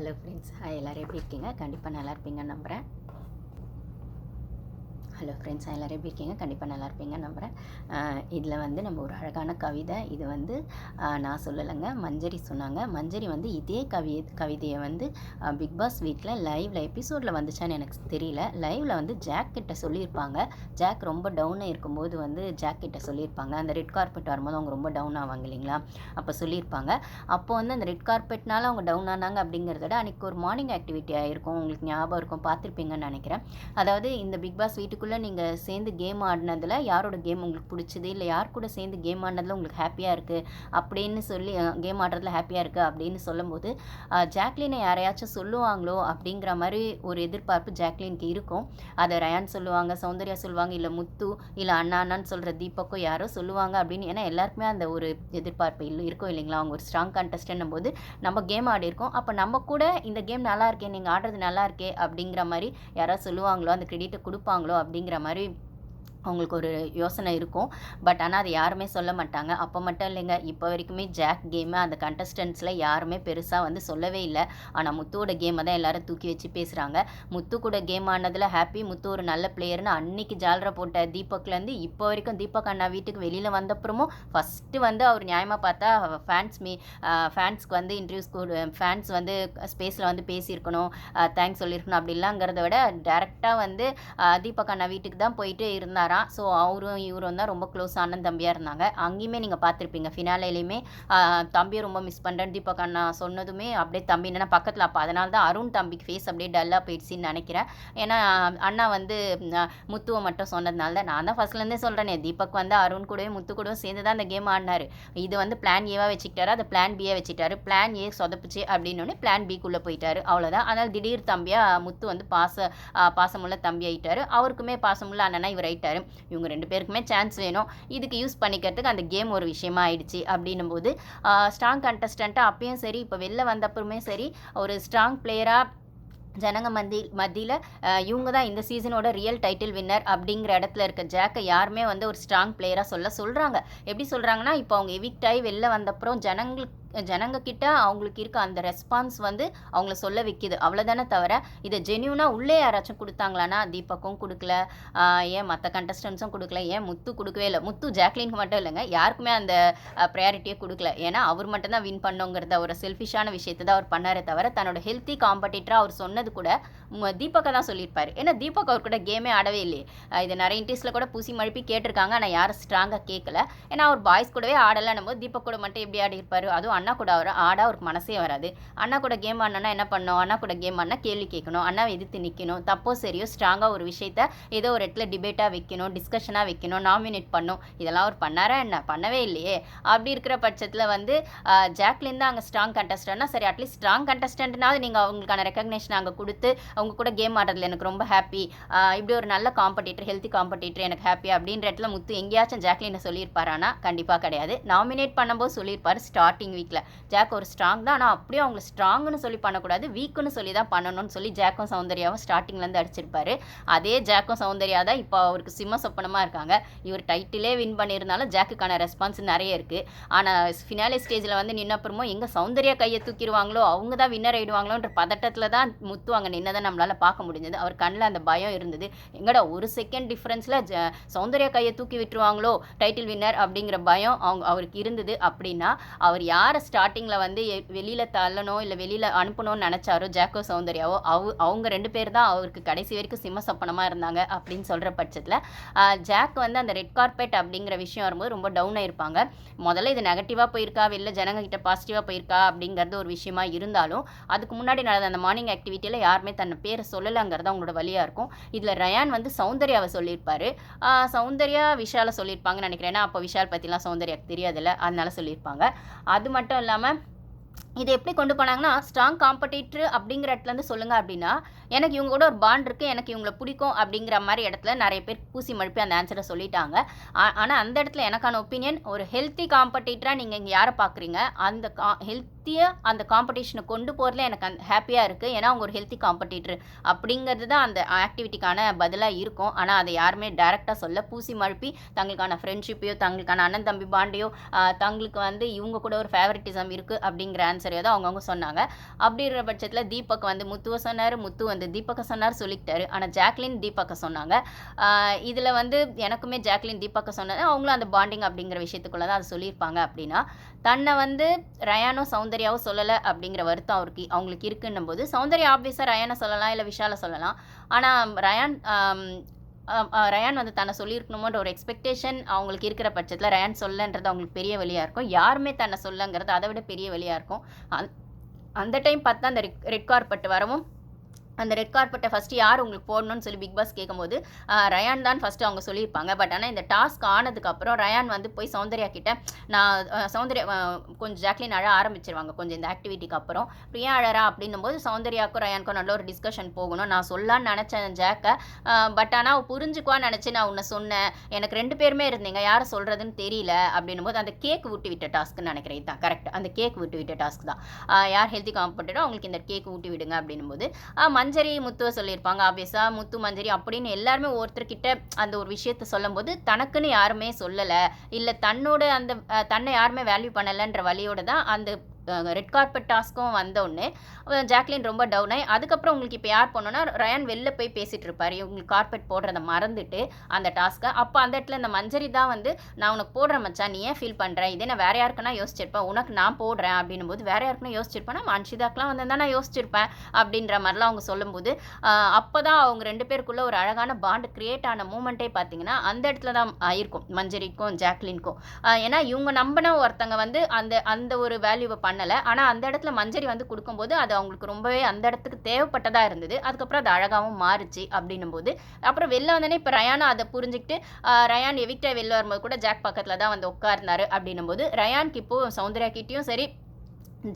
Hello friends hi எல்லோரும் எப்படி இருக்கீங்க? கண்டிப்பாக நல்லா இருப்பீங்கன்னு நம்புகிறேன் ஹலோ ஃப்ரெண்ட்ஸ் எல்லோரும் எப்படி இருக்கீங்க? கண்டிப்பாக நல்லா இருப்பீங்க நம்புகிறேன் இதில் வந்து நம்ம ஒரு அழகான கவிதை. இது வந்து நான் சொல்லலைங்க மஞ்சரி சொன்னாங்க. மஞ்சரி வந்து இதே கவி கவிதையை வந்து பிக் பாஸ் வீட்டில் லைவில் எபிசோடில் வந்துச்சான்னு எனக்கு தெரியல. லைவில் வந்து ஜாக் கிட்ட சொல்லியிருப்பாங்க. ஜாக் ரொம்ப டவுனாக இருக்கும்போது வந்து ஜாக் கிட்ட சொல்லியிருப்பாங்க. அந்த ரெட் கார்பெட் வரும்போது அவங்க ரொம்ப டவுன் ஆவாங்க இல்லைங்களா? அப்போ சொல்லியிருப்பாங்க. அப்போ வந்து அந்த ரெட் கார்பெட்னால அவங்க டவுன் ஆனாங்க அப்படிங்கிறத விட அன்றைக்கி ஒரு மார்னிங் ஆக்டிவிட்டி ஆகிருக்கும் உங்களுக்கு ஞாபகம் இருக்கும் பார்த்துருப்பீங்கன்னு நினைக்கிறேன். அதாவது இந்த பிக் பாஸ் வீட்டுக்குள்ளே நீங்கள் சேர்ந்து கேம் ஆடினதில் யாரோட கேம் உங்களுக்கு பிடிச்சது? இல்லை யார் கூட சேர்ந்து கேம் ஆடினதில் உங்களுக்கு ஹாப்பியாக இருக்குது அப்படின்னு சொல்லி கேம் ஆடுறதுல ஹாப்பியாக இருக்குது அப்படின்னு சொல்லும்போது ஜாக்லினை யாரையாச்சும் சொல்லுவாங்களோ அப்படிங்கிற மாதிரி ஒரு எதிர்பார்ப்பு ஜாக்லினுக்கு இருக்கும். அதை ரயான் சொல்லுவாங்க சௌந்தர்யா சொல்லுவாங்க இல்லை முத்து இல்லை அண்ணா அண்ணான்னு சொல்கிற தீபக்கோ யாரோ சொல்லுவாங்க அப்படின்னு. ஏன்னா எல்லாருக்குமே அந்த ஒரு எதிர்பார்ப்பு இல்லை இருக்கும் இல்லைங்களா? அவங்க ஒரு ஸ்ட்ராங் கண்டஸ்டன்னும் போது நம்ம கேம் ஆடி இருக்கோம். அப்போ நம்ம கூட இந்த கேம் நல்லா இருக்கே நீங்கள் ஆடுறது நல்லா இருக்கே அப்படிங்கிற மாதிரி யாராவது சொல்லுவாங்களோ அந்த கிரெடிட்டை கொடுப்பாங்களோ அப்படிங்கிற மாதிரி அவங்களுக்கு ஒரு யோசனை இருக்கும். பட் ஆனால் அது யாருமே சொல்ல மாட்டாங்க. அப்போ மட்டும் இல்லைங்க. இப்போ வரைக்குமே ஜாக் கேமு அந்த கண்டஸ்டன்ஸில் யாருமே பெருசாக வந்து சொல்லவே இல்லை. ஆனால் முத்துவோட கேமை தான் எல்லோரும் தூக்கி வச்சு பேசுகிறாங்க முத்து கூட கேம் ஆனதில் ஹாப்பி முத்து ஒரு நல்ல பிளேயர்னு அன்னைக்கு ஜாலரை போட்ட தீபக்லேருந்து இப்போ வரைக்கும் தீபக் அண்ணா வீட்டுக்கு வெளியில் வந்தப்புறமும் ஃபஸ்ட்டு வந்து அவர் நியாயமாக பார்த்தா ஃபேன்ஸ் மீ ஃபேன்ஸ்க்கு வந்து இன்டர்வியூஸ் கூட ஃபேன்ஸ் வந்து ஸ்பேஸில் வந்து பேசியிருக்கணும் தேங்க்ஸ் சொல்லியிருக்கணும் அப்படிலாங்கிறத விட டேரெக்டாக வந்து தீபக் அண்ணா வீட்டுக்கு தான் போயிட்டு இருந்தார். இருந்தாராம் ஸோ அவரும் இவரும் தான் ரொம்ப க்ளோஸ் ஆனந்த் தம்பியாக இருந்தாங்க. அங்கேயுமே நீங்கள் பார்த்துருப்பீங்க. ஃபினாலேயுமே தம்பியை ரொம்ப மிஸ் பண்ணுறேன் தீபக் அண்ணா சொன்னதுமே அப்படியே தம்பி என்னன்னா பக்கத்தில் அப்போ. அதனால தான் அருண் தம்பிக்கு ஃபேஸ் அப்படியே டல்லாக போயிடுச்சின்னு நினைக்கிறேன். ஏன்னா அண்ணா வந்து முத்துவை மட்டும் சொன்னதுனால தான் நான் தான் ஃபர்ஸ்ட்லேருந்தே சொல்கிறேனே தீபக் வந்து அருண் கூடவே முத்து கூடவே சேர்ந்து தான் அந்த கேம் ஆடினாரு. இது வந்து பிளான் ஏவாக வச்சுக்கிட்டாரு அதை பிளான் பியாக வச்சுக்கிட்டாரு. பிளான் ஏ சொதப்புச்சு அப்படின்னு பிளான் பிக்குள்ளே போயிட்டாரு. அவ்வளோதான் அதனால் திடீர் தம்பியாக முத்து வந்து பாச பாசமுள்ள தம்பி ஆயிட்டாரு. அவருக்குமே பாசமுள்ள அண்ணனா இவர் ஆயிட்டாரு இவங்க ரெண்டு பேருக்குமே சான்ஸ் வேணும். இதுக்கு யூஸ் பண்ணிக்கிறதுக்கு அந்த கேம் ஒரு விஷயமா ஆயிடுச்சு அப்படின்னும் போது ஸ்ட்ராங் கண்டஸ்டண்ட்டாக அப்பயும் சரி இப்போ வெளில வந்தப்பறமே சரி ஒரு ஸ்ட்ராங் பிளேயராக ஜனங்க மந்தி மத்தியில் இவங்க தான் இந்த சீசனோட ரியல் டைட்டில் வின்னர் அப்படிங்கிற இடத்துல இருக்க ஜாக்கை யாருமே வந்து ஒரு ஸ்ட்ராங் பிளேயராக சொல்ல சொல்கிறாங்க எப்படி சொல்கிறாங்கன்னா இப்போ அவங்க எவிக்ட் ஆகி வெளில வந்தப்புறம் ஜனங்களுக்கு ஜனங்கக்கிட்ட அவங்களுக்கு இருக்க அந்த ரெஸ்பான்ஸ் வந்து அவங்கள சொல்ல வைக்கிது. அவ்வளோதானே தவிர இதை ஜென்யூனாக உள்ளே யாராச்சும் கொடுத்தாங்களான்னா தீபக்கும் கொடுக்கல. ஏன் மற்ற கண்டஸ்டன்ஸும் கொடுக்கல? ஏன் முத்து கொடுக்கவே இல்லை? முத்து ஜாக்லினுக்கு மட்டும் இல்லைங்க. யாருக்குமே அந்த ப்ரையாரிட்டியே கொடுக்கல. ஏன்னா அவர் மட்டும்தான் வின் பண்ணுங்கிறத ஒரு செல்ஃபிஷான விஷயத்தை தான் அவர் பண்ணாரே தவிர தன்னோட ஹெல்த்தி காம்படிட்டராக அவர் சொன்னது கூட தீபக்கை தான் சொல்லியிருப்பார். ஏன்னா தீபக் அவர் கூட கேமே ஆடவே இல்லையே. இது நிறைய இன்ட்ரெஸ்ட்டில் கூட பூசி மழுப்பி கேட்டிருக்காங்க. ஆனால் யாரும் ஸ்ட்ராங்காக கேட்கல ஏன்னா அவர் பாய்ஸ் கூடவே ஆடலைன்னும் போது தீபக் கூட மட்டும் எப்படி ஆடி இருப்பார் அதுவும் அண்ணா கூட அவர் ஆடாக அவருக்கு மனசே வராது. அண்ணா கூட கேம் ஆடினா என்ன பண்ணணும் அண்ணா கூட கேம் ஆடினா கேள்வி கேட்கணும். அண்ணாவை எதிர்த்து நிற்கணும் தப்போ சரியோ ஸ்ட்ராங்காக ஒரு விஷயத்த ஏதோ ஒரு இடத்துல டிபேட்டாக வைக்கணும் டிஸ்கஷனாக வைக்கணும் நாமினேட் பண்ணும். இதெல்லாம் அவர் பண்ணாரா என்ன? பண்ணவே இல்லையே. அப்படி இருக்கிற பட்சத்தில் வந்து ஜாக்லின் தான் அங்கே ஸ்ட்ராங் கண்டஸ்டன்ட்னா சரி அட்லீஸ்ட் ஸ்ட்ராங் கண்டஸ்டன்ட்னாவது நீங்கள் அவங்களுக்கான ரெக்கக்னேஷன் அங்கே கொடுத்து அவங்க கூட கேம் ஆடுறதுல எனக்கு ரொம்ப ஹாப்பி இப்படி ஒரு நல்ல காம்படிட்டர் ஹெல்த்தி காம்படிட்டர் எனக்கு ஹாப்பி அப்படின்ற இடத்துல முத்து எங்கேயாச்சும் ஜாக்லினை சொல்லியிருப்பாரானா? கண்டிப்பாக கிடையாது. நாமினேட் பண்ணும்போது சொல்லியிருப்பாரு ஸ்டார்டிங் வீக்கில் ஜாக் ஒரு ஸ்ட்ராங் தான். ஆனால் அப்படியே அவங்களை ஸ்ட்ராங்னு சொல்லி பண்ணக்கூடாது. வீக்குன்னு சொல்லி தான் பண்ணணும்னு சொல்லி ஜாக்கும் சௌந்தர்யாவும் ஸ்டார்டிங்லேருந்து அடிச்சிருப்பாரு. அதே ஜாக்கும் சௌந்தர்யா தான் இப்போ அவருக்கு சிம்ம சொப்பனமாக இருக்காங்க. இவர் டைட்டிலே வின் பண்ணியிருந்தாலும் ஜாக்குக்கான ரெஸ்பான்ஸ் நிறைய இருக்குது ஆனால் ஃபினாலே ஸ்டேஜில் வந்து நின்னப்புறமும் எங்கே சௌந்தர்யா கையை தூக்கிடுவாங்களோ அவங்க தான் வின்னர் ஆயிடுவாங்களோன்ற பதட்டத்தில் தான் முத்து அங்கே நின்னதை நம்மளால் பார்க்க முடிஞ்சது. அவர் கண்ணில் அந்த பயம் இருந்தது. எங்கடா ஒரு செகண்ட் டிஃப்ரென்ஸில் சௌந்தர்யா கையை தூக்கி விட்டுருவாங்களோ டைட்டில் வின்னர் அப்படிங்கிற பயம் அவங்க அவருக்கு இருந்தது. அப்படின்னா அவர் யாரை ஸ்டார்டிங்கில் வந்து வெளியில் தள்ளணும் இல்லை வெளியில் அனுப்பணும்னு நினச்சாரோ ஜாக்கோ சௌந்தர்யாவோ அவ அவங்க ரெண்டு பேர் தான் அவருக்கு கடைசி வரைக்கும் சிம்ம சொப்பனமாக இருந்தாங்க அப்படின்னு சொல்கிற பட்சத்தில் ஜாக் வந்து அந்த ரெட் கார்பெட் அப்படிங்கிற விஷயம் வரும்போது ரொம்ப டவுன் ஆயிருப்பாங்க. முதல்ல இது நெகட்டிவாக போயிருக்கா வெளில ஜனங்ககிட்ட பாசிட்டிவாக போயிருக்கா அப்படிங்கிறது ஒரு விஷயமா இருந்தாலும் அதுக்கு முன்னாடி நடந்த அந்த மார்னிங் ஆக்டிவிட்டியில் யாருமே தன் பேரை சொல்லலைங்கிறது அவங்களோட வழியாக இருக்கும். இதில் ரயான் வந்து சௌந்தர்யாவை சொல்லியிருப்பார். சௌந்தர்யா விஷாலை சொல்லியிருப்பாங்கன்னு நினைக்கிறேன். ஏன்னா அப்போ விஷால் பற்றிலாம் சௌந்தர்யாக்கு தெரியாதுல்ல அதனால சொல்லியிருப்பாங்க. அது மட்டும் இல்லாமல் இது எப்படி கொண்டு போனாங்கன்னா ஸ்ட்ராங் காம்படிட்டர் அப்படிங்கிற இடத்துல இருந்து அப்படின்னா எனக்கு இவங்க கூட ஒரு பாண்ட் இருக்குது எனக்கு இவங்களை பிடிக்கும் அப்படிங்கிற மாதிரி இடத்துல நிறைய பேர் பூசி மழுப்பி அந்த ஆன்சரை சொல்லிட்டாங்க. ஆனால் அந்த இடத்துல எனக்கான ஒப்பீனியன் ஒரு ஹெல்த்தி காம்படிட்டராக நீங்கள் இங்கே யாரை பார்க்குறீங்க? அந்த கா ஹெல்த்தியாக அந்த காம்படிஷனை கொண்டு போகிறதுல எனக்கு அந்த ஹாப்பியாக இருக்குது ஏன்னா அவங்க ஒரு ஹெல்த்தி காம்படிட்டர் அப்படிங்கிறது தான் அந்த ஆக்டிவிட்டிக்கான பதிலாக இருக்கும். ஆனால் அதை யாருமே டைரெக்டாக சொல்ல பூசி மழுப்பி தங்களுக்கான ஃப்ரெண்ட்ஷிப்பையோ தங்களுக்கான அண்ணன் தம்பி பாண்டையோ தங்களுக்கு வந்து இவங்க கூட ஒரு ஃபேவரட்டிசம் இருக்குது அப்படிங்கிற ஆன்சர் ஏதோ அவங்கவுங்க சொன்னாங்க. அப்படின்ற பட்சத்தில் தீபக் வந்து முத்துவை சொன்னார் முத்து வந்து தீபக்கை சொன்னார் சொல்லிக்கிட்டாரு. ஆனால் ஜாக்லின் தீபக்கை சொன்னாங்க. இதில் வந்து எனக்குமே ஜாக்லின் தீபக்கை சொன்னது அவங்களும் அந்த பாண்டிங் அப்படிங்கிற விஷயத்துக்குள்ளே தான் அது சொல்லியிருப்பாங்க அப்படின்னா தன்னை வந்து ரயானோ சௌந்தர்யாவும் சொல்லலை அப்படிங்கிற வருத்தம் அவருக்கு அவங்களுக்கு இருக்குன்னும் போது சௌந்தர்யா ஆப்வியஸாக ரயானை சொல்லலாம் இல்லை விஷாலை சொல்லலாம். ஆனால் ரயான் ரயான் வந்து தன்னை சொல்லியிருக்கணுமோன்ற ஒரு எக்ஸ்பெக்டேஷன் அவங்களுக்கு இருக்கிற பட்சத்தில் ரயான் சொல்லன்றது அவங்களுக்கு பெரிய வழியாக இருக்கும். யாருமே தன்னை சொல்லங்கிறது அதை விட பெரிய வழியாக இருக்கும். அந்- அந்த டைம் பார்த்தா அந்த ரெட் கார்பெட் வரவும் அந்த ரெட் கார்பெட்டை ஃபஸ்ட்டு யார் உங்களுக்கு போடணும்னு சொல்லி பிக் பாஸ் கேட்கும்போது ரயான் தான் ஃபஸ்ட்டு அவங்க சொல்லியிருப்பாங்க. பட் ஆனால் இந்த டாஸ்க் ஆனதுக்கப்புறம் ரயான் வந்து போய் சௌந்தர்யா கிட்ட நான் சௌந்தர்யா கொஞ்சம் ஜாக்லின் அழ ஆரம்பிச்சிருவாங்க. கொஞ்சம் இந்த ஆக்டிவிட்டிக்கு அப்புறம். பிரியா அழறா அப்படின்னும் போது சௌந்தர்யாக்கும் ரயானுக்கும் நல்ல ஒரு டிஸ்கஷன் போகணும். நான் சொல்லான்னு நினச்சேன் ஜாக்கை பட் ஆனால் அவள் புரிஞ்சுக்குவான்னு நினச்சி நான் உன்னை சொன்னேன். எனக்கு ரெண்டு பேருமே இருந்தீங்க. யாரை சொல்கிறதுன்னு தெரியல அப்படின்னும் போது அந்த கேக் விட்டு விட்ட டாஸ்க்குன்னு நினைக்கிறேன். இதுதான் கரெக்ட் அந்த கேக் விட்டு விட்ட டாஸ்க் தான். யார் ஹெல்த்தி காம்பட்டோ அவங்களுக்கு இந்த கேக் ஊட்டி விடுங்க அப்படின்னும் போது மந்த் மஞ்சரி முத்துவை சொல்லியிருப்பாங்க ஆப்வியஸாக முத்து மஞ்சரி அப்படின்னு எல்லாருமே ஒருத்தர்கிட்ட அந்த ஒரு விஷயத்த சொல்லும்போது தனக்குன்னு யாருமே சொல்லலை. இல்லை தன்னோட அந்த தன்னை யாருமே வேல்யூ பண்ணலைன்ற வழியோட தான் அந்த ரெட் கார்பெட் டாஸ்க்கும் வந்தோடனே ஜாக்லின் ரொம்ப டவுன் ஆகி அதுக்கப்புறம் உங்களுக்கு இப்போ யார் போனோன்னா ரயான் வெளில போய் பேசிகிட்டு இருப்பார். இவங்களுக்கு கார்பெட் போடுறத மறந்துட்டு அந்த டாஸ்க்கை அப்போ அந்த இடத்துல இந்த மஞ்சரி தான் வந்து நான் உனக்கு போடுறேன் மச்சான் நீ ஏன் ஃபீல் பண்ணுறேன் இதே நான் வேற யாருக்குன்னா யோசிச்சிருப்பேன். உனக்கு நான் போடுறேன். அப்படின்னும் போது வேற யாருக்குன்னா யோசிச்சிருப்பேன் மன்ஷிதாக்கெலாம் வந்து நான் யோசிச்சிருப்பேன். அப்படின்ற மாதிரிலாம் அவங்க சொல்லும்போது அப்போ தான் அவங்க ரெண்டு பேருக்குள்ள ஒரு அழகான பாண்டு கிரியேட் ஆன மூமெண்ட்டே பார்த்தீங்கன்னா அந்த இடத்துல தான் ஆயிருக்கும் மஞ்சரிக்கும் ஜாக்லின்க்கும். ஏன்னா இவங்க நம்பின ஒருத்தங்க வந்து அந்த அந்த ஒரு வேல்யூவை பண்ண பண்ணலை. ஆனால் அந்த இடத்துல மஞ்சரி வந்து கொடுக்கும்போது அது அவங்களுக்கு ரொம்பவே அந்த இடத்துக்கு தேவைப்பட்டதாக இருந்தது. அதுக்கப்புறம் அது அழகாகவும் மாறுச்சு அப்படின்னும் போது அப்புறம் வெளில வந்தோடனே இப்போ ரயானும் அதை புரிஞ்சுக்கிட்டு ரயான் எவிக்டா வெளில வரும்போது கூட ஜாக் பக்கத்தில் தான் வந்து உட்கார்ந்தாரு. அப்படின்னும் போது ரயானுக்கு இப்போது சௌந்தர்யா கிட்டேயும் சரி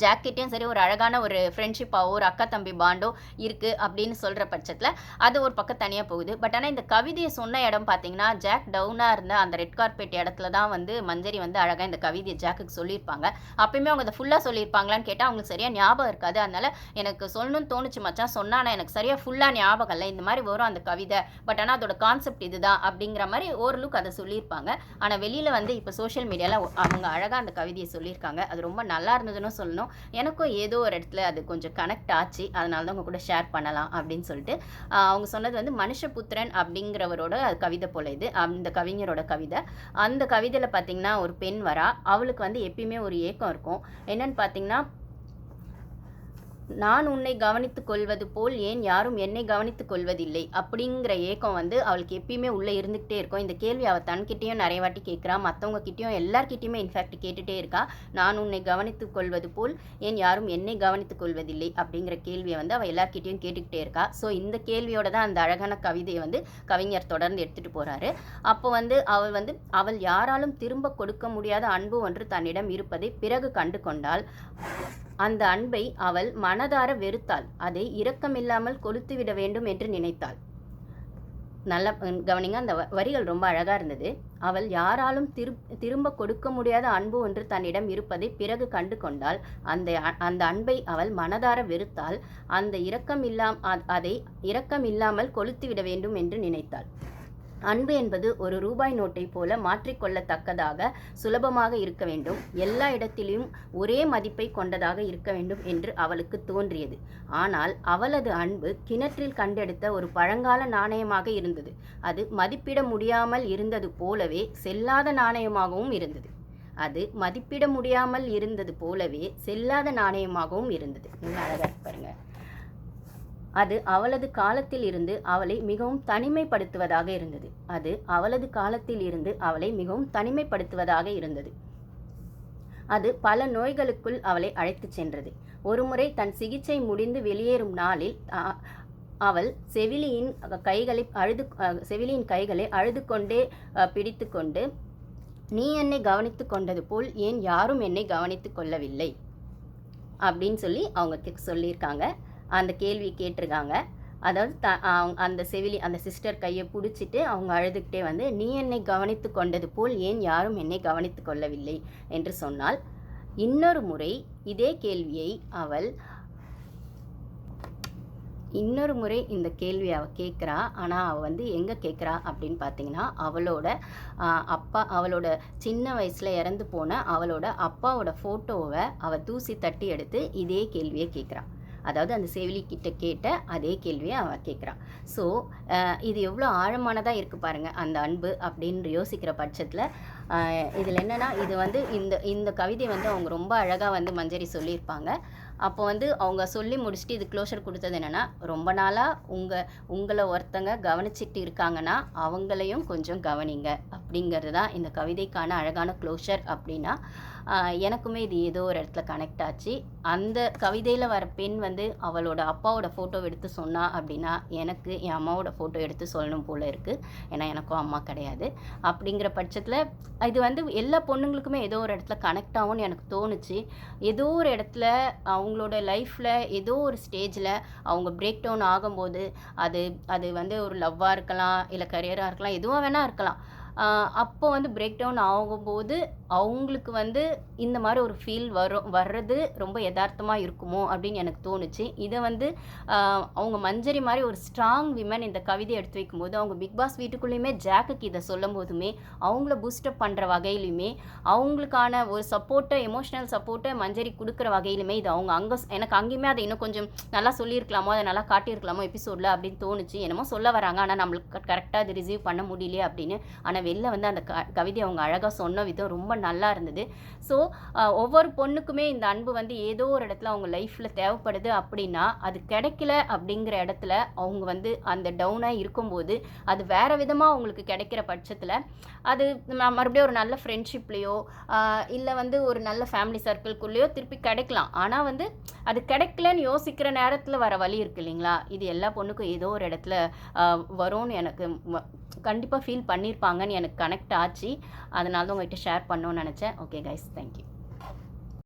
ஜாக்கெட்டையும் சரி ஒரு அழகான ஒரு ஃப்ரெண்ட்ஷிப்பாகவோ ஒரு அக்கா தம்பி பாண்டோ இருக்குது அப்படின்னு சொல்கிற பட்சத்தில் அது ஒரு பக்கம் தனியாக போகுது. பட் ஆனால் இந்த கவிதையை சொன்ன இடம் பார்த்தீங்கன்னா ஜாக் டவுனாக இருந்த அந்த ரெட் கார்பெட் இடத்துல தான் வந்து மஞ்சரி வந்து அழகாக இந்த கவிதையை ஜாக்குக்கு சொல்லியிருப்பாங்க. அப்பயுமே அவங்க அதை ஃபுல்லாக சொல்லியிருப்பாங்களான்னு கேட்டால் அவங்களுக்கு சரியாக ஞாபகம் இருக்காது. அதனால் எனக்கு சொல்லணும்னு தோணுச்சு மச்சான். சொன்னால் ஆனால் எனக்கு சரியாக ஃபுல்லாக ஞாபகம் இல்லை. இந்த மாதிரி வரும் அந்த கவிதை. பட் ஆனால் அதோட கான்செப்ட் இதுதான் அப்படிங்கிற மாதிரி ஓரளவுக்கு அதை சொல்லியிருப்பாங்க. ஆனால் வெளியில் வந்து இப்போ சோஷியல் மீடியாவில் அவங்க அழகாக அந்த கவிதையை சொல்லியிருக்காங்க. அது ரொம்ப நல்லா இருந்ததுன்னு சொல்லணும். எனக்கும் ஏதோ ஒரு இடத்துல அது கொஞ்சம் கனெக்ட் ஆச்சு. அதனால தான் உங்கள் கூட ஷேர் பண்ணலாம் அப்படின்னு சொல்லிட்டு அவங்க சொன்னது வந்து மனுஷபுத்திரன் அப்படிங்கிறவரோட கவிதை போல இது. அந்த கவிஞரோட கவிதை. அந்த கவிதையில் பார்த்தீங்கன்னா ஒரு பெண் வரா. அவளுக்கு வந்து எப்பயுமே ஒரு ஏக்கம் இருக்கும். என்னன்னு பார்த்தீங்கன்னா நான் உன்னை கவனித்துக் கொள்வது போல் ஏன் யாரும் என்னை கவனித்துக் கொள்வதில்லை? அப்படிங்கிற ஏக்கம் வந்து அவளுக்கு எப்பயுமே உள்ளே இருந்துக்கிட்டே இருக்கும். இந்த கேள்வி அவள் தன்கிட்டேயும் நிறைய வாட்டி கேட்குறா. மற்றவங்க கிட்டேயும் எல்லார்கிட்டையுமே இன்ஃபேக்ட் கேட்டுகிட்டே இருக்கா. நான் உன்னை கவனித்துக் கொள்வது போல் ஏன் யாரும் என்னை கவனித்துக் கொள்வதில்லை? அப்படிங்கிற கேள்வியை வந்து அவள் எல்லார்கிட்டையும் கேட்டுக்கிட்டே இருக்கா. ஸோ இந்த கேள்வியோட தான் அந்த அழகான கவிதையை வந்து கவிஞர் தொடர்ந்து எடுத்துகிட்டு போகிறாரு அப்போ வந்து அவள் வந்து அவள் யாராலும் திரும்ப கொடுக்க முடியாத அன்பு ஒன்று தன்னிடம் இருப்பதை பிறகு கண்டு கொண்டால் அந்த அன்பை அவள் மனதார வெறுத்தாள். அதை இரக்கமில்லாமல் கொளுத்துவிட வேண்டும் என்று நினைத்தாள். நல்ல கவனிங்க அந்த வரிகள் ரொம்ப அழகாக இருந்தது. அவள் யாராலும் திரு திரும்ப கொடுக்க முடியாத அன்பு ஒன்று தன்னிடம் இருப்பதை பிறகு கண்டு கொண்டால் அந்த அந்த அன்பை அவள் மனதார வெறுத்தால் அந்த இரக்கம் இல்லாம் அதை இரக்கம் இல்லாமல் கொளுத்துவிட வேண்டும் என்று நினைத்தாள். அன்பு என்பது ஒரு ரூபாய் நோட்டை போல மாற்றிக்கொள்ளத்தக்கதாக சுலபமாக இருக்க வேண்டும். எல்லா இடத்திலும் ஒரே மதிப்பை கொண்டதாக இருக்க வேண்டும் என்று அவளுக்கு தோன்றியது. ஆனால் அவளது அன்பு கிணற்றில் கண்டெடுத்த ஒரு பழங்கால நாணயமாக இருந்தது. அது மதிப்பிட முடியாமல் இருந்தது போலவே செல்லாத நாணயமாகவும் இருந்தது. அது மதிப்பிட முடியாமல் இருந்தது போலவே செல்லாத நாணயமாகவும் இருந்தது. அழகாக பாருங்கள் அது அவளது காலத்தில் இருந்து அவளை மிகவும் தனிமைப்படுத்துவதாக இருந்தது. அது அவளது காலத்தில் இருந்து அவளை மிகவும் தனிமைப்படுத்துவதாக இருந்தது. அது பல நோய்களுக்குள் அவளை அழைத்துச் சென்றது. ஒருமுறை தன் சிகிச்சை முடிந்து வெளியேறும் நாளில் அவள் செவிலியின் கைகளை அழுது செவிலியின் கைகளை அழுது கொண்டே பிடித்து கொண்டு நீ என்னை கவனித்து கொண்டது போல் ஏன் யாரும் என்னை கவனித்து கொள்ளவில்லை? அப்படின்னு சொல்லி அவங்க சொல்லியிருக்காங்க. அந்த கேள்வி கேட்டிருக்காங்க. அதாவது த அவங்க- அந்த செவிலி அந்த சிஸ்டர் கையை பிடிச்சிட்டு அவங்க அழுதுகிட்டே வந்து நீ என்னை கவனித்து கொண்டது போல் ஏன் யாரும் என்னை கவனித்து கொள்ளவில்லை? என்று சொன்னால் இன்னொரு முறை இதே கேள்வியை அவள் இன்னொரு முறை இந்த கேள்வி அவள் கேட்குறா. ஆனால் அவள் வந்து எங்கே கேட்குறா அப்படின்னு பார்த்தீங்கன்னா அவளோட அப்பா அவளோட சின்ன வயசில் இறந்து போன அவளோட அப்பாவோட ஃபோட்டோவை அவள் தூசி தட்டி எடுத்து இதே கேள்வியை கேட்குறா. அதாவது அந்த செவிலி கிட்ட கேட்ட அதே கேள்வியை அவன் கேட்குறான் ஸோ இது எவ்வளோ ஆழமானதாக இருக்குது பாருங்கள் அந்த அன்பு அப்படின்னு யோசிக்கிற பட்சத்தில் இதில் என்னென்னா இது வந்து இந்த இந்த கவிதை வந்து அவங்க ரொம்ப அழகாக வந்து மஞ்சரி சொல்லியிருப்பாங்க. அப்போ வந்து அவங்க சொல்லி முடிச்சுட்டு இது க்ளோஷர் கொடுத்தது என்னென்னா ரொம்ப நாளாக உங்கள் உங்களை ஒருத்தங்க கவனிச்சிட்டு இருக்காங்கன்னா அவங்களையும் கொஞ்சம் கவனிங்க அப்படிங்கிறது தான் இந்த கவிதைக்கான அழகான க்ளோஷர் அப்படின்னா எனக்குமே இது ஏதோ ஒரு இடத்துல கனெக்ட் ஆச்சு. அந்த கவிதையில் வர பெண் வந்து அவளோட அப்பாவோட ஃபோட்டோ எடுத்து சொன்னா அப்படின்னா எனக்கு என் அம்மாவோட ஃபோட்டோ எடுத்து சொல்லணும் போல் இருக்குது ஏன்னா எனக்கும் அம்மா கிடையாது. அப்படிங்கிற பட்சத்தில் இது வந்து எல்லா பொண்ணுங்களுக்குமே ஏதோ ஒரு இடத்துல கனெக்ட் ஆகும்னு எனக்கு தோணுச்சு. ஏதோ ஒரு இடத்துல அவங்களோட லைஃப்பில் ஏதோ ஒரு ஸ்டேஜில் அவங்க பிரேக் டவுன் ஆகும்போது அது அது வந்து ஒரு லவ்வாக இருக்கலாம் இல்லை கரியராக இருக்கலாம் எதுவாக வேணால் இருக்கலாம். அப்போ வந்து பிரேக் டவுன் ஆகும்போது அவங்களுக்கு வந்து இந்த மாதிரி ஒரு ஃபீல் வரும் வர்றது ரொம்ப யதார்த்தமாக இருக்குமோ அப்படின்னு எனக்கு தோணுச்சு. இதை வந்து அவங்க மஞ்சரி மாதிரி ஒரு ஸ்ட்ராங் விமன் இந்த கவிதை எடுத்து வைக்கும்போது அவங்க பிக் பாஸ் வீட்டுக்குள்ளேயுமே ஜாக்குக்கு இதை சொல்லும் போதுமே அவங்கள பூஸ்டப் பண்ணுற வகையிலுமே அவங்களுக்கான ஒரு சப்போர்ட்டை எமோஷ்னல் சப்போர்ட்டை மஞ்சரி கொடுக்குற வகையிலுமே இது அவங்க அங்கே எனக்கு அங்கேயுமே அதை இன்னும் கொஞ்சம் நல்லா சொல்லியிருக்கலாமோ அதை நல்லா காட்டியிருக்கலாமோ எபிசோடில் அப்படின்னு தோணுச்சு. என்னமோ சொல்ல வராங்க. ஆனால் நம்மளுக்கு கரெக்டாக அது ரிசீவ் பண்ண முடியலையே அப்படின்னு. ஆனால் வெளில வந்து அந்த க கவிதை அவங்க அழகாக சொன்ன விதம் ரொம்ப நல்லா இருந்தது. ஸோ ஒவ்வொரு பொண்ணுக்குமே இந்த அன்பு வந்து ஏதோ ஒரு இடத்துல அவங்க லைஃப்பில் தேவைப்படுது அப்படின்னா அது கிடைக்கல அப்படிங்கிற இடத்துல அவங்க வந்து அந்த டவுனாக இருக்கும்போது அது வேறு விதமாக அவங்களுக்கு கிடைக்கிற பட்சத்தில் அது மறுபடியும் ஒரு நல்ல ஃப்ரெண்ட்ஷிப்லேயோ இல்லை வந்து ஒரு நல்ல ஃபேமிலி சர்க்கிள்குள்ளேயோ திருப்பி கிடைக்கலாம். ஆனால் வந்து அது கிடைக்கலன்னு யோசிக்கிற நேரத்தில் வர வழி இருக்கு இல்லைங்களா? இது எல்லா பொண்ணுக்கும் ஏதோ ஒரு இடத்துல வரும்னு எனக்கு கண்டிப்பாக ஃபீல் பண்ணியிருப்பாங்கன்னு எனக்கு கனெக்ட் ஆச்சு. அதனால தான் உங்கள்கிட்ட ஷேர் பண்ணணும்னு நினச்சேன். Okay guys thank you